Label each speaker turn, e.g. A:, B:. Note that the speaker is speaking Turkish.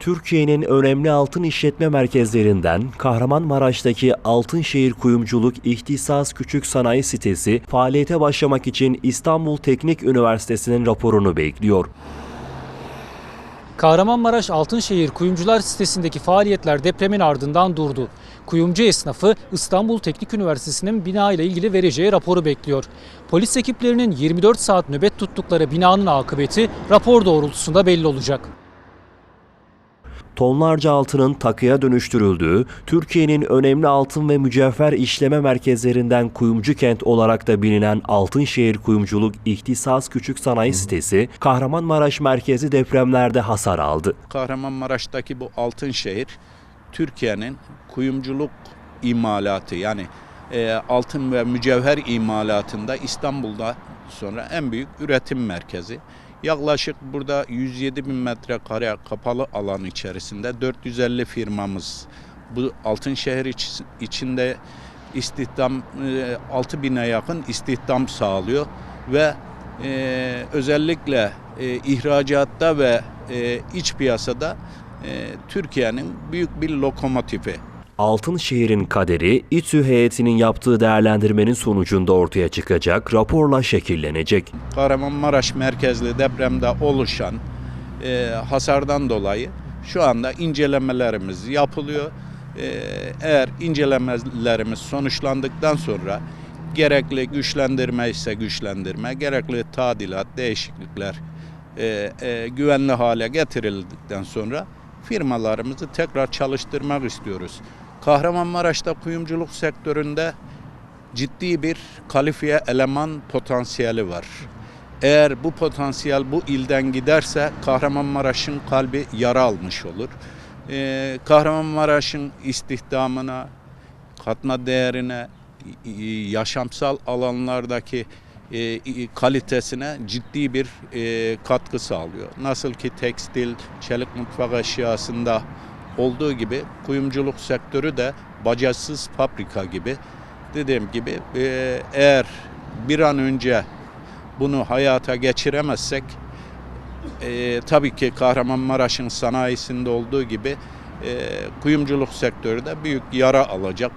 A: Türkiye'nin önemli altın işletme merkezlerinden Kahramanmaraş'taki Altınşehir Kuyumculuk İhtisas Küçük Sanayi Sitesi faaliyete başlamak için İstanbul Teknik Üniversitesi'nin raporunu bekliyor.
B: Kahramanmaraş Altınşehir Kuyumcular sitesindeki faaliyetler depremin ardından durdu. Kuyumcu esnafı İstanbul Teknik Üniversitesi'nin bina ile ilgili vereceği raporu bekliyor. Polis ekiplerinin 24 saat nöbet tuttukları binanın akıbeti rapor doğrultusunda belli olacak.
A: Tonlarca altının takıya dönüştürüldüğü, Türkiye'nin önemli altın ve mücevher işleme merkezlerinden kuyumcu kent olarak da bilinen Altınşehir Kuyumculuk İhtisas Küçük Sanayi Sitesi, Kahramanmaraş merkezi depremlerde hasar aldı.
C: Kahramanmaraş'taki bu altın şehir Türkiye'nin kuyumculuk imalatı yani e, altın ve mücevher imalatında İstanbul'da sonra en büyük üretim merkezi. Yaklaşık burada 107 bin metrekare kapalı alan içerisinde 450 firmamız bu altın şehir iç- içinde istihdam e, 6 bine yakın istihdam sağlıyor ve e, özellikle e, ihracatta ve e, iç piyasada e, Türkiye'nin büyük bir lokomotifi.
A: Altınşehir'in kaderi İTÜ heyetinin yaptığı değerlendirmenin sonucunda ortaya çıkacak, raporla şekillenecek.
C: Kahramanmaraş merkezli depremde oluşan e, hasardan dolayı şu anda incelemelerimiz yapılıyor. E, eğer incelemelerimiz sonuçlandıktan sonra gerekli güçlendirme ise güçlendirme, gerekli tadilat, değişiklikler e, e, güvenli hale getirildikten sonra firmalarımızı tekrar çalıştırmak istiyoruz. Kahramanmaraş'ta kuyumculuk sektöründe ciddi bir kalifiye eleman potansiyeli var. Eğer bu potansiyel bu ilden giderse Kahramanmaraş'ın kalbi yara almış olur. Ee, Kahramanmaraş'ın istihdamına, katma değerine, yaşamsal alanlardaki e, kalitesine ciddi bir e, katkı sağlıyor. Nasıl ki tekstil, çelik mutfak eşyasında olduğu gibi kuyumculuk sektörü de bacasız fabrika gibi dediğim gibi e, eğer bir an önce bunu hayata geçiremezsek e, tabii ki Kahramanmaraş'ın sanayisinde olduğu gibi e, kuyumculuk sektörü de büyük yara alacak.